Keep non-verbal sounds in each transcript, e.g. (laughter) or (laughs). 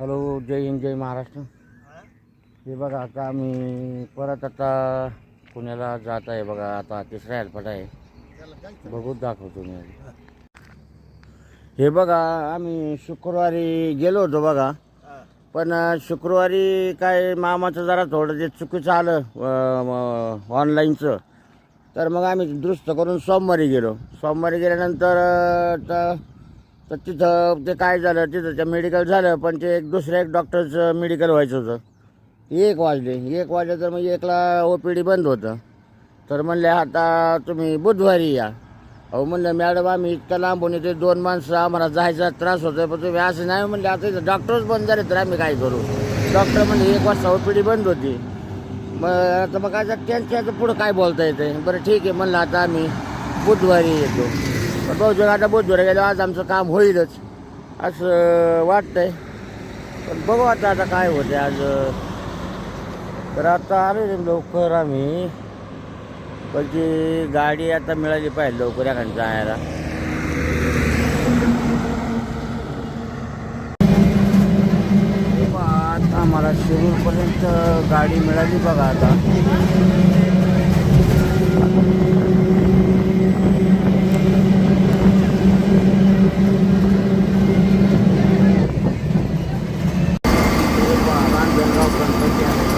Hello जय हिंद जय महाराष्ट्र. हे बघा आता आम्ही परत आता पुण्याला जात आहे बघा आता तिसरा हेल्पट आहे. बघूच दाखवतो मी. हे बघा आम्ही शुक्रवारी गेलो होतो बघा. पण शुक्रवारी काय मामाचं जरा थोडं ते चुकीचं आलं ऑनलाईनचं. तर मग आम्ही दुरुस्त करून सोमवारी गेलो. सोमवारी गेल्यानंतर तर तर तिथं ते काय झालं तिथं ते मेडिकल झालं पण ते एक दुसऱ्या एक डॉक्टरचं मेडिकल व्हायचं होतं. एक वाजले एक वाजले तर मग एकला ओ पी डी बंद होतं. तर म्हणले आता तुम्ही बुधवारी या. अहो म्हणलं मॅडम आम्ही इतक्या लांबून येते दोन माणसं आम्हाला जायचा त्रास होतोय पण तुम्ही असं नाही म्हणले आता इथं डॉक्टरच बंद झाले तर आम्ही काय करू? डॉक्टर म्हणले एक वाजता ओ पी डी बंद होती. मग आता मग आता त्यांच्या पुढं काय बोलता येते बरं ठीक आहे म्हणलं आता आम्ही बुधवारी येतो. पण बहुतेक आता बुधवारी गेलो आज आमचं काम होईलच असं वाटतंय. पण बघू आता आता काय होते आज. तर आता आलो लवकर आम्ही. पण ती गाडी आता मिळाली पाहिजे लवकर एखादी जायला. बघा, आता आम्हाला शिरूरपर्यंत गाडी मिळाली बघा आता हे बघा, रांजणगाव गणपती आहे.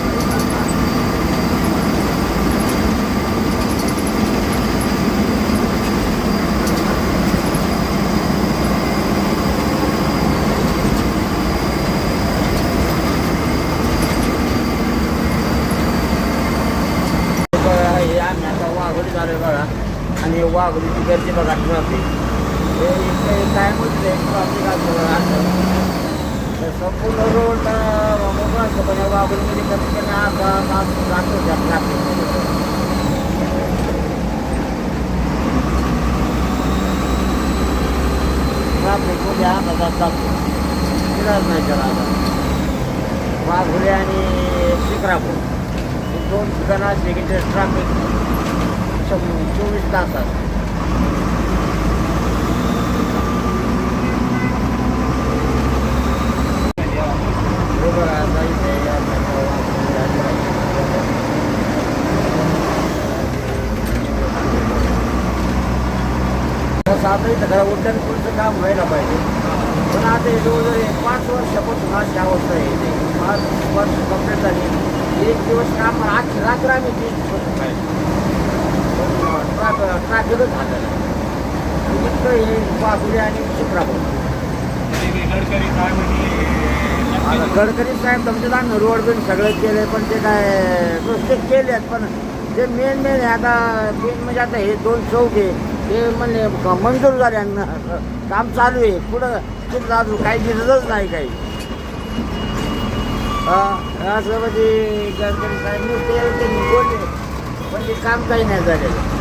बघा, हे आम्ही आता वाघोली झालोय बघा आणि हे वाघोलीची म्हणजे गर्दी बघा हे काय म्हणते ट्रॉफिक असतं असं तर संपूर्ण रोड मोकळा असतो. पण या वाघोलीमध्ये कमी कमी अर्धा तास जातो त्या ट्रॅफिकमध्ये ट्रॅफिकमध्ये अर्धा तास फिरायला नाही त्याला वाघोली आणि शिक्रापूर दोन ठिकाणं असले की ते ट्रॅफिक चोवीस तासात हे बघा इथे आता इथं उड्डाण पुढचं काम व्हायला पाहिजे. पण आता हे जवळजवळ एक पाच वर्षापासून अशी अवस्था येते पाच वर्ष कंप्लीट झाली. एक दिवस काम आज रात्र आम्ही तीन दिवस पाहिजे ट्रॅफिकच झालं हे आणि गडकरी काय गडकरी साहेब तुमचे रोड बिन सगळे केले पण ते काय नुसते केलेत पण जे मेन मेन आहे आता मेन म्हणजे आता हे दोन चौक आहे ते म्हणले मंजूर झाले आणि काम चालू आहे पुढं तिथं अजून काही दिसतच नाही काही. हा, असं म्हणजे गडकरी साहेब त्यांनी बोलले पण ते काम काही नाही झालेलं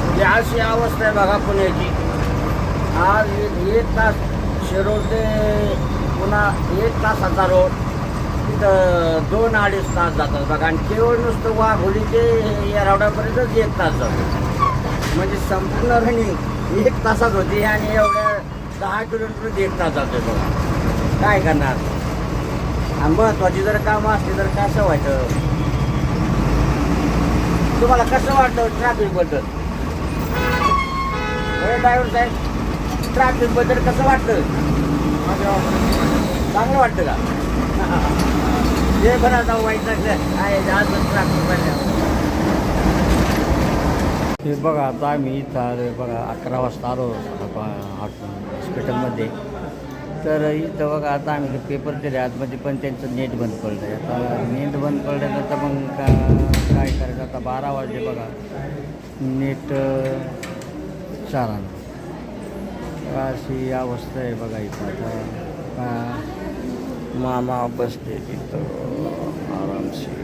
म्हणजे अशी अवस्था आहे बघा पुण्याची. आज एक एक तास शिरोळ ते पुन्हा एक तासाचा रोड तिथं दोन अडीच तास जातात बघा. आणि केवळ नुसतं वाघोली ते येरावड्यापर्यंतच एक तास जातो. म्हणजे संपूर्ण रनिंग एक तासात होती आणि एवढ्या दहा किलोमीटर एक तास जातो बघा. काय करणार? आणि महत्वाची जर कामं असली तर कसं व्हायचं? तुम्हाला कसं वाटतं ट्रॅफिकबद्दल ड्रायव्हर साहेब. ट्रॅफिकबद्दल कसं वाटतं चांगलं वाटतं का? (laughs) जे पण आता वाईट लागलं आहे. जास्त ट्रॅफिक हे बघा आता आम्ही इथं बघा अकरा वाजता आलो हॉस्पिटलमध्ये. तर इथं बघा आता आम्ही पेपर दिले आतमध्ये पण त्यांचं नेट बंद पडलं आहे. आता नेट बंद तर मग का काय करायचं? आता बारा वाजले बघा. नेट चाला अशी अवस्था आहे बघा इथं. आता मामा बसते तिथं आरामशीर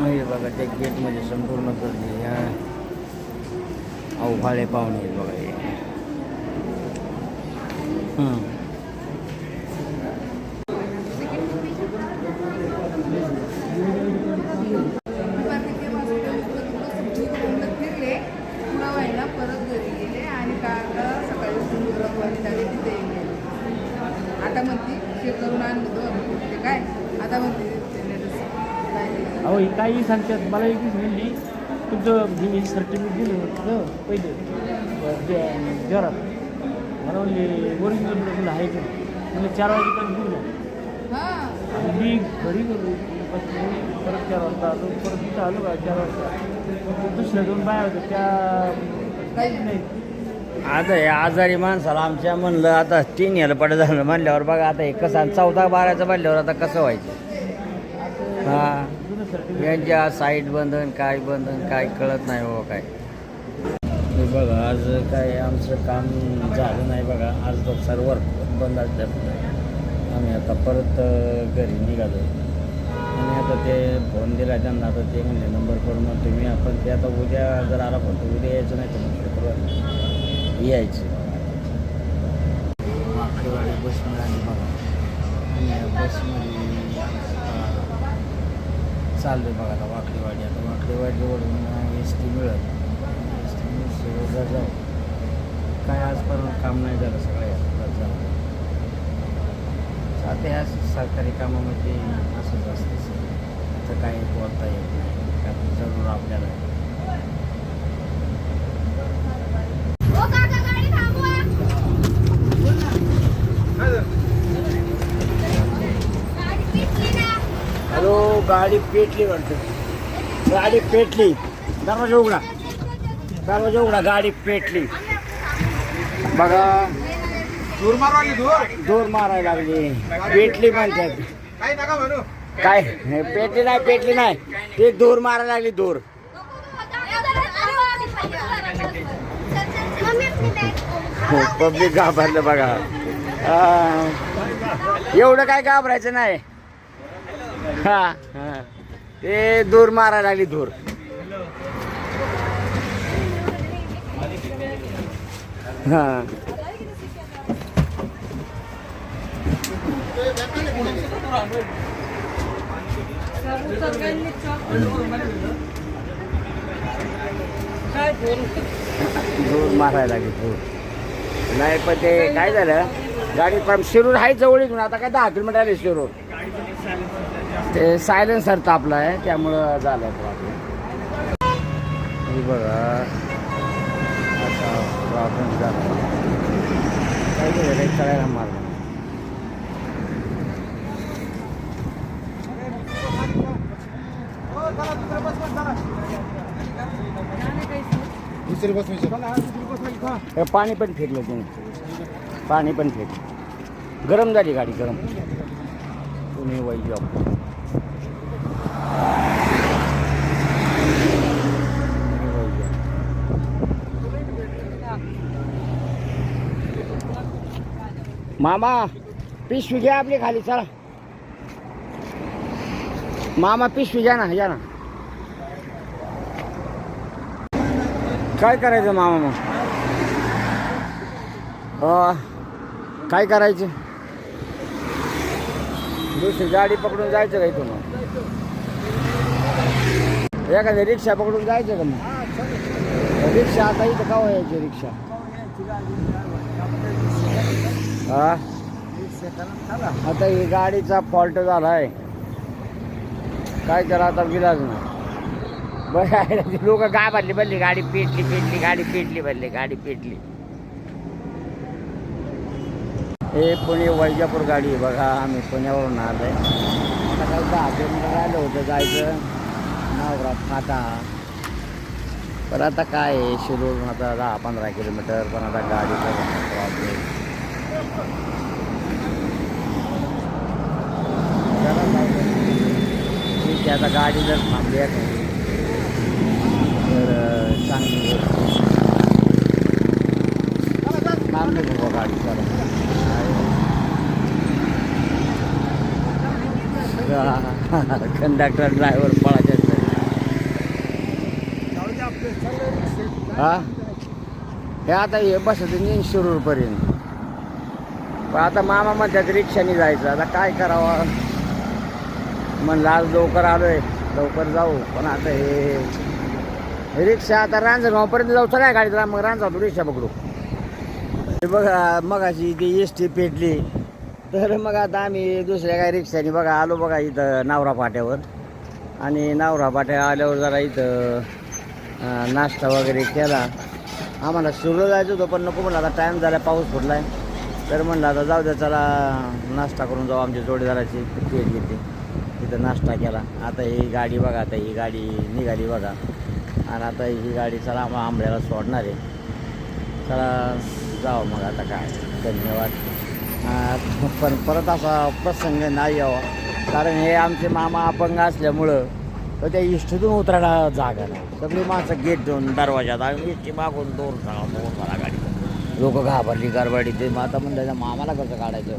हे बघा त्या गेटमध्ये संपूर्ण गर्दी ह्या अवघाळे पाहुणे बघा हे हं. फिरले पुढं व्हायला काय म्हणते ते latest? काय? अहो ही काही सांगतात मला एक दिवशी म्हणली तुमचं मी सर्टिफिकेट दिलं होतं पहिले जोरात. मला म्हणले ओरिजिनल म्हणलं आहे का म्हणजे चार वाजेपर्यंत घेऊन या हा. आणि मी घरी गेलो परत चार वाजता आलो परत तिथं आलो का चार वाजता. दुसऱ्या दोन बाया होत्या त्या काहीच नाही. आता हे आजारी माणसाला आमच्या म्हणलं आता तीन याला पड झालं म्हणल्यावर बघा आता हे कसं चौदा बाराचं म्हणल्यावर आता कसं व्हायचं? हा. यांच्या साईड बंधन काय बंधन काय कळत नाही हो काय. बघा आज काय आमचं काम झालं नाही बघा. आज तो सर्वर बंद असल्यामुळे. आम्ही आता परत घरी निघालो आणि आता ते फोन दिला त्यांना आता ते म्हणले नंबर करून मग तुम्ही आपण ते आता उद्या जर आला फोन तर उद्या यायचं नाही तर मग शुक्रवार यायचं. बस मिळाली बघा. आणि बसमध्ये चाललं आहे आता वाकडेवाडी. आता वाकडेवाडीवरून एस टी मिळत एस टी मिळत जाऊ. काय आजपर्यंत काम नाही झालं सगळ्या यात्रा जाऊ. आता या सरकारी कामामध्ये असंच असतं सर तर काही बोलता येत नाही. कारण जरूर आपल्याला ओ काका गाडी थांबवा गाडी पिटली ना हॅलो गाडी पेटली वाटतं गाडी पेटली. दरवाजा उघडा. दरवाजा उघडा गाडी पेटली. बघा. दूर मारवाली दूर दोर मारायला लागली. पेटली म्हणतात. काय? हे पेटली नाही पेटली नाही. ते दूर मारायला लागली दूर पब्लिक घाबरलं बघा. एवढं काय घाबरायचं नाही. हा. हा. ते धूर मारायला लागली धूर. हा. दूर मारायला लागली धूर. नाही पण ते काय झालं? गाडी पण शिरूर आहे जवळ इथून आता काय दहा किलोमीटर आले शिरूर. ते सायलेन्सर तापला आहे त्यामुळं झालं प्रॉब्लेम हे बघा. असा प्रॉब्लेम झाला. काय झालं? कळायला मारलं दुसरी बस पाणी पण फेकलं तुम्ही. पाणी पण फेकलं. गरम झाली गाडी गरम. पुणे जॉब मामा पिशवी घ्या आपली खाली चला. मामा पिशवी घ्या ना या ना. काय करायचं मामा मग? काय करायचं? दुसरी गाडी पकडून जायचं काही तुम्हाला मग? एखादी रिक्षा पकडून जायचं का मग? रिक्षा आता इथं का यायची रिक्षा? हा? आता ही गाडीचा फॉल्ट झालाय. काय करा आता विलाज नाही लोक घाबरली बदली गाडी पेटली पेटली गाडी पेटली बदली गाडी पेटली. हे पुणे वैजापूर गाडी आहे बघा आम्ही पुण्यावरून आलोय. आता काही दहा किलोमीटर आलं होतं जायचं. नावरा फाटा. पण आता काय आहे शिरूर आता दहा पंधरा किलोमीटर पण आता गाडीचा प्रॉब्लेम ठीक आहे आता गाडी जर थांबली आहे तर चांगली गोष्ट. थांबली बाबा गाडी चला कंडक्टर ड्रायव्हर पळायचे. हा? हे आता हे बसत नाही शिरूरपर्यंत. पण आता मामा म्हणतात रिक्षाने जायचं. आता काय करावं? म्हणलं आज लवकर आलोय. लवकर जाऊ. पण आता हे रिक्षा आता रांजणगावपर्यंत जाऊ. काय गाडीत मग रांजावतो रिक्षा पकडू. हे बघा मग अशी ती एस टी पेटली. तर मग आता आम्ही दुसऱ्या काही रिक्षाने बघा आलो बघा इथं नावरा पाट्यावर आणि नावरा पाट्या आल्यावर जरा इथं नाश्ता वगैरे केला. आम्हाला सुरू जायचं होतं पण नको म्हणलं आता टाईम झाला पाऊस फुटला आहे तर म्हणलं आता जाऊ द्या चला नाश्ता करून जाऊ आमच्या जोडीदाराची. भेट घेते तिथं नाश्ता केला. आता ही गाडी बघा आता ही गाडी निघाली बघा. आणि आता ही गाडी चला आम्हाला आंबड्याला सोडणार आहे. चला जावं मग आता काय. धन्यवाद. पण परत असा प्रसंग नाही यावा. कारण हे आमचे मामा अपंग असल्यामुळं तर त्या इष्टीतून उतरायला जागा नाही. सगळी माणसं गेट देऊन दरवाजात आम्ही इष्टी मागून दोन झाला दोन झाला गाडी. लोक घाबरली गरबाडी ते मग आता म्हणलं त्या मामाला कसं काढायचं?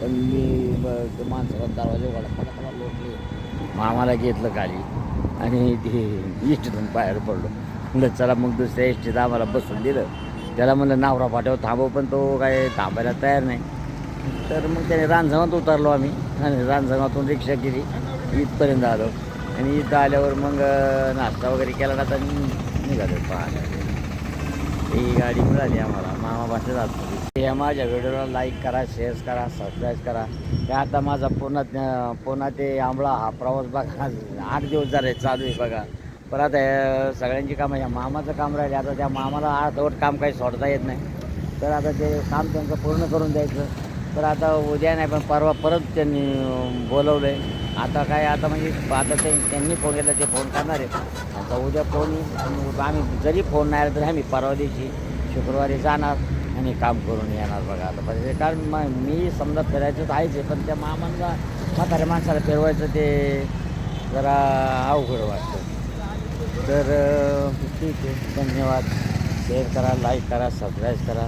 पण मी ते माणसाला दरवाजा उघडा लोटले. मामाला घेतलं खाली. आणि ते इष्टीतून बाहेर पडलो. म्हणलं चला मग दुसऱ्या इष्टीत आम्हाला बसून दिलं. त्याला म्हणलं नावरा पाठव थांबव. पण तो काय थांबायला तयार नाही. तर मग त्याने रांजणात उतरलो आम्ही. आणि रांजणातून रिक्षा केली. इथपर्यंत आलो. आणि इथं आल्यावर मग नाश्ता वगैरे केला ना तर निघालो पाहायला. ही गाडी मिळाली आम्हाला. मामा भाषेत असतो या माझ्या व्हिडिओला लाईक करा शेअर करा सबस्क्राईब करा. हे आता माझा पुन्हा पुन्हा ते आंबळा हा प्रवास बघा. आठ दिवस झाले चालू आहे बघा. पण आता सगळ्यांची कामं ह्या मामाचं काम राहिले. आता त्या मामाला अर्धवट काम काही सोडता येत नाही. तर आता ते काम त्यांचं पूर्ण करून द्यायचं. तर आता उद्या नाही पण परवा परत त्यांनी बोलवलं आहे आता काय आता म्हणजे आता ते त्यांनी फोन केला ते फोन करणार आहे आता उद्या फोन आम्ही जरी फोन नाही आला तरी आम्ही परवा दिवशी शुक्रवारी जाणार आणि काम करून येणार बघा आता. म्हणजे कारण मग मी समजा फिरायचं आहेच आहे पण त्या मामांना म्हाताऱ्या माणसाला फिरवायचं ते जरा अवघड वाटतं. तर ठीक आहे. धन्यवाद. शेअर करा लाईक करा सबस्क्राईब करा.